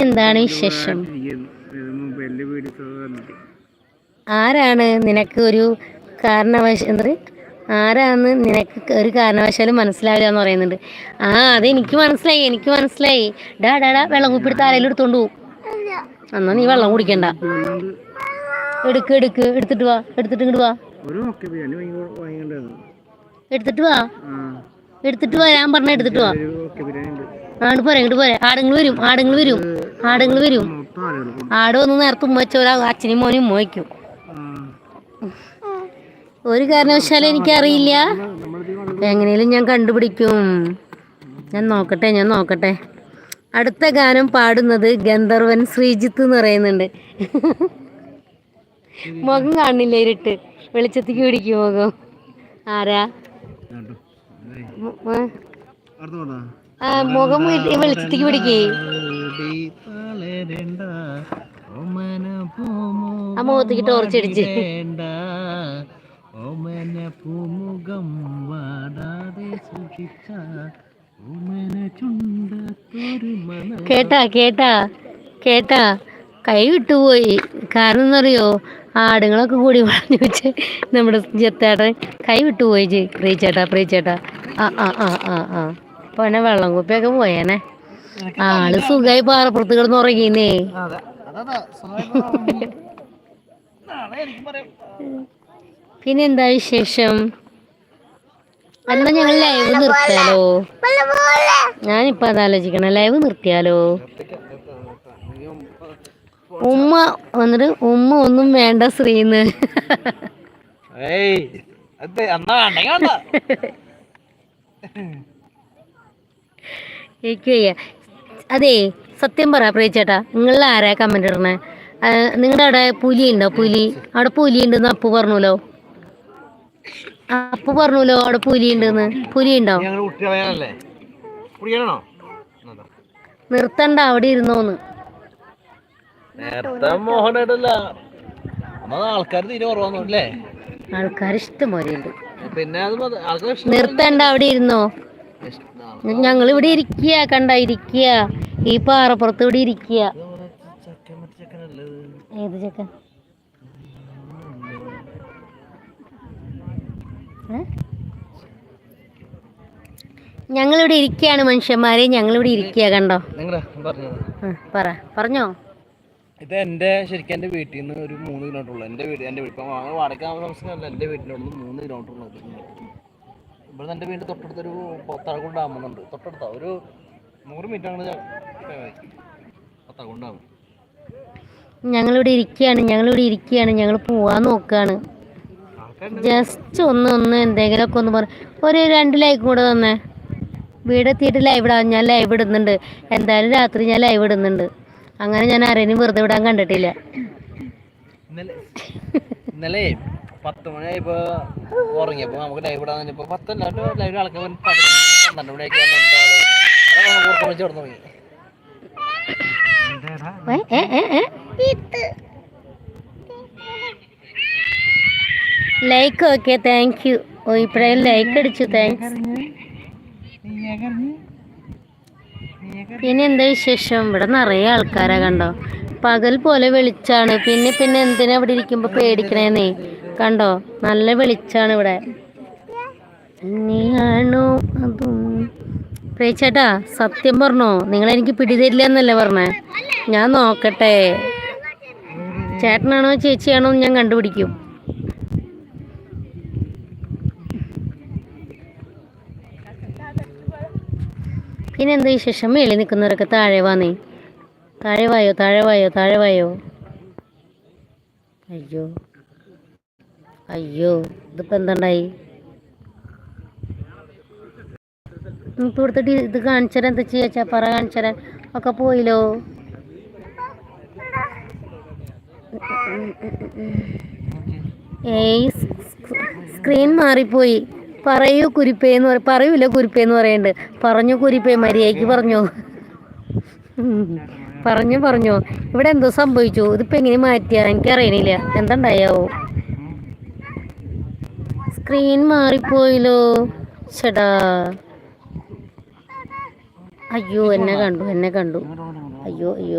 പിന്നെന്താണ് വിശേഷം? ആരാണ് നിനക്ക് ഒരു കാരണവശ എന്ത്? ആരാന്ന് നിനക്ക് ഒരു കാരണവശാലും മനസ്സിലാവില്ല എന്ന് പറയുന്നുണ്ട്. ആ അത് എനിക്ക് മനസ്സിലായി എനിക്ക് മനസ്സിലായി. ഡാ ഡാ ഡാ വെള്ളം കുപ്പിടുത്ത് ആരെങ്കിലും എടുത്തോണ്ട് പോകും എന്നാ നീ വെള്ളം കുടിക്കണ്ട. എടുക്ക് എടുക്ക് എടുത്തിട്ട് വാ എടുത്തിട്ട് വാ. എടുത്തിട്ട് വാ. എടുത്തിട്ട് വാ ഞാൻ പറഞ്ഞ എടുത്തിട്ട് വാ. ആണ്ട് പോരെ ഇങ്ങോട്ട് പോരെ. ആടുങ്ങൾ വരും ആടുങ്ങൾ വരും ആടുങ്ങൾ വരും. ആട് വന്ന് നേരത്തെ ഉമ്മ വെച്ചോരാ അച്ഛനും മോനും ഉമ്മ വയ്ക്കും. ഒരു കാരണവശാലും എനിക്കറിയില്ല. എങ്ങനെയും ഞാൻ കണ്ടുപിടിക്കും. ഞാൻ നോക്കട്ടെ ഞാൻ നോക്കട്ടെ. അടുത്ത ഗാനം പാടുന്നത് ഗന്ധർവൻ ശ്രീജിത്ത് എന്ന് പറയുന്നുണ്ട്. മുഖം കാണില്ല ഇരുട്ട്. വെളിച്ചത്തേക്ക് പിടിക്കും മുഖം. ആരാ? മുഖം ഇ- വെളിച്ചത്തേക്ക് പിടിക്കേ. ആ മുഖത്തേക്ക് ടോർച്ച് അടിച്ച്. ഓമന പൂമുഖം വാടാതെ സൂക്ഷിച്ച ഓമന ചുണ്ടത്തൊരു മന കേട്ടാ കേട്ടാ കേട്ടാ. കൈ വിട്ടുപോയി കാരണം എന്നറിയോ ആടുങ്ങളൊക്കെ കൂടി പറഞ്ഞു വെച്ച് നമ്മുടെ ജത്തേട്ടൻ കൈ വിട്ടുപോയി ചേ പ്രീച്ചേട്ടാ പ്രീച്ചേട്ടാ ആ ആ ആ ആ ആ. അപ്പൊ എന്നെ വെള്ളം കുപ്പിയൊക്കെ പോയേനെ. ആൾ സുഖമായി പാറപ്പുറത്ത് കിടന്ന് ഉറങ്ങിന്നേ. അതെ അതാ പിന്നെ എന്താ വിശേഷം? എന്നാ ഞങ്ങൾ ലൈവ് നിർത്തിയാലോ ഞാനിപ്പോ അതാലോചിക്കണ ലൈവ് നിർത്തിയാലോ? ഉമ്മ വന്നിട്ട് ഉമ്മ ഒന്നും വേണ്ട ശ്രീന്ന്. ഏയ് അത് അന്നാ വേണ്ടെങ്കിൽ വേണ്ട എനിക്ക് വയ്യ. അതെ സത്യം പറ പ്രിയച്ചേട്ടാ നിങ്ങൾ ആരാ കമന്റ് ഇടണേ? നിങ്ങളുടെ അവിടെ പുലി ഉണ്ടോ? പുലി. അവിടെ പുലി ഉണ്ടെന്ന് അപ്പു പറഞ്ഞല്ലോ അപ്പു പറഞ്ഞല്ലോ അവിടെ പുലി ഉണ്ടെന്ന്? പുലി ഉണ്ടോ? നിർത്തണ്ട അവിടെ ഇരുന്നോന്ന്. ആൾക്കാർ ഇഷ്ടം പോലെ ഉണ്ട്. നിർത്തണ്ട അവിടെ ഇരുന്നോ? ഞങ്ങൾ ഇവിടെ ഇരിക്കുക കണ്ട ഇരിക്കുക ഈ പാറപ്പുറത്ത് ഇവിടെ ഇരിക്കുക ഏത് ചെക്കൻ? ഞങ്ങളിവിടെ ഇരിക്കുകയാണ് മനുഷ്യന്മാരെ. ഞങ്ങളിവിടെ ഇരിക്കുക കണ്ടോ? പറ. പറഞ്ഞോ? ഇത് എന്റെ ശരിക്കും എന്റെ വീട്ടിൽ നിന്ന് ഒരു മൂന്ന് കിലോമീറ്റർ ഉള്ളു. എന്റെ വീട് എന്റെ വീട്. ഇപ്പം വാടക താമസിക്കാനല്ല എന്റെ വീട്ടിന്റെ മൂന്ന് കിലോമീറ്റർ ഉള്ളത് ഇവിടെ എന്റെ വീടിന്റെ തൊട്ടടുത്തൊരു പത്താകുണ്ട് ഡാമെന്നുണ്ട്. തൊട്ടടുത്ത. ഒരു നൂറ് മിനിറ്റ് അങ്ങനെ പത്താകുണ്ട് ഡാം ഞങ്ങളിവിടെ ഇരിക്കുകയാണ് ഞങ്ങളിവിടെ ഇരിക്കുകയാണ് ഞങ്ങൾ പോവാൻ നോക്കുകയാണ് ജസ്റ്റ് ഒന്ന് ഒന്ന് എന്തെങ്കിലുമൊക്കെ ഒന്ന് പറ ഒരു രണ്ട് ലൈക്ക് കൂടെ തന്നെ വീടെത്തിയിട്ട് ലൈവ് ഇടാം. ഞാൻ ലൈവ് ഇടുന്നുണ്ട്. എന്തായാലും രാത്രി ഞാൻ ലൈവ് ഇടുന്നുണ്ട്. അങ്ങനെ ഞാൻ ആരെയും വെറുതെ വിടാൻ കണ്ടിട്ടില്ല. ഇന്നലെ പത്ത് മണിയായപ്പോ ഉറങ്ങിയപ്പോ നമുക്ക് ലൈവ് ഇടാൻ ഇപ്പൊ പത്തല്ല ലൈവ് ആൾക്കാർ പന്ത്രണ്ട് മണിയൊക്കെ വിളിച്ചു തുടങ്ങി. ലൈക്ക് ഓക്കെ താങ്ക് യു ഓ ഇപ്പഴേ ലൈക്ക് അടിച്ചു താങ്ക്സ് പിന്നെ എന്താ വിശേഷം? ഇവിടെ നിറയെ ആൾക്കാരാ കണ്ടോ. പകൽ പോലെ വെളിച്ചാണ്. പിന്നെ പിന്നെ എന്തിനാ ഇവിടെ ഇരിക്കുമ്പോ പേടിക്കണേന്നേ? കണ്ടോ? നല്ല വെളിച്ചാണ് ഇവിടെ. നീയാണോ അതും. പ്രേച്ചേട്ടാ സത്യം പറഞ്ഞോ നിങ്ങൾ എനിക്ക് പിടിതരില്ല എന്നല്ലേ പറഞ്ഞേ? ഞാൻ നോക്കട്ടെ. ചേട്ടനാണോ ചേച്ചിയാണോ ഞാൻ കണ്ടുപിടിക്കും. പിന്നെ എന്താ വിശേഷം? മേളിൽ നിൽക്കുന്നവരൊക്കെ താഴെ വാന്നേ. താഴെ വായോ താഴെ വായോ താഴെ വായോ? അയ്യോ. അയ്യോ ഇതിപ്പോ എന്തുണ്ടായി? നമുക്ക് ഇവിടുത്തെ ഇത് കാണിച്ചാൽ എന്താ ചെയ്യാ പറ കാണിച്ചാൽ ഒക്കെ പോയില്ലോ ഏയ് സ്ക്രീൻ മാറിപ്പോയി. പറയൂ കുരിപ്പേ എന്ന് പറയും പറയൂല കുരിപ്പേ എന്ന് പറയുന്നുണ്ട് പറഞ്ഞു കുരിപ്പേ മര്യാദയ്ക്ക് പറഞ്ഞു. പറഞ്ഞു പറഞ്ഞു. ഇവിടെ എന്തോ സംഭവിച്ചു. ഇതിപ്പോ എങ്ങനെ മാറ്റിയാ? എനിക്കറിയണില്ല. എന്തുണ്ടായാവോ? സ്ക്രീൻ മാറിപ്പോയില്ലോ. ചേടാ അയ്യോ എന്നെ കണ്ടു എന്നെ കണ്ടു. അയ്യോ അയ്യോ.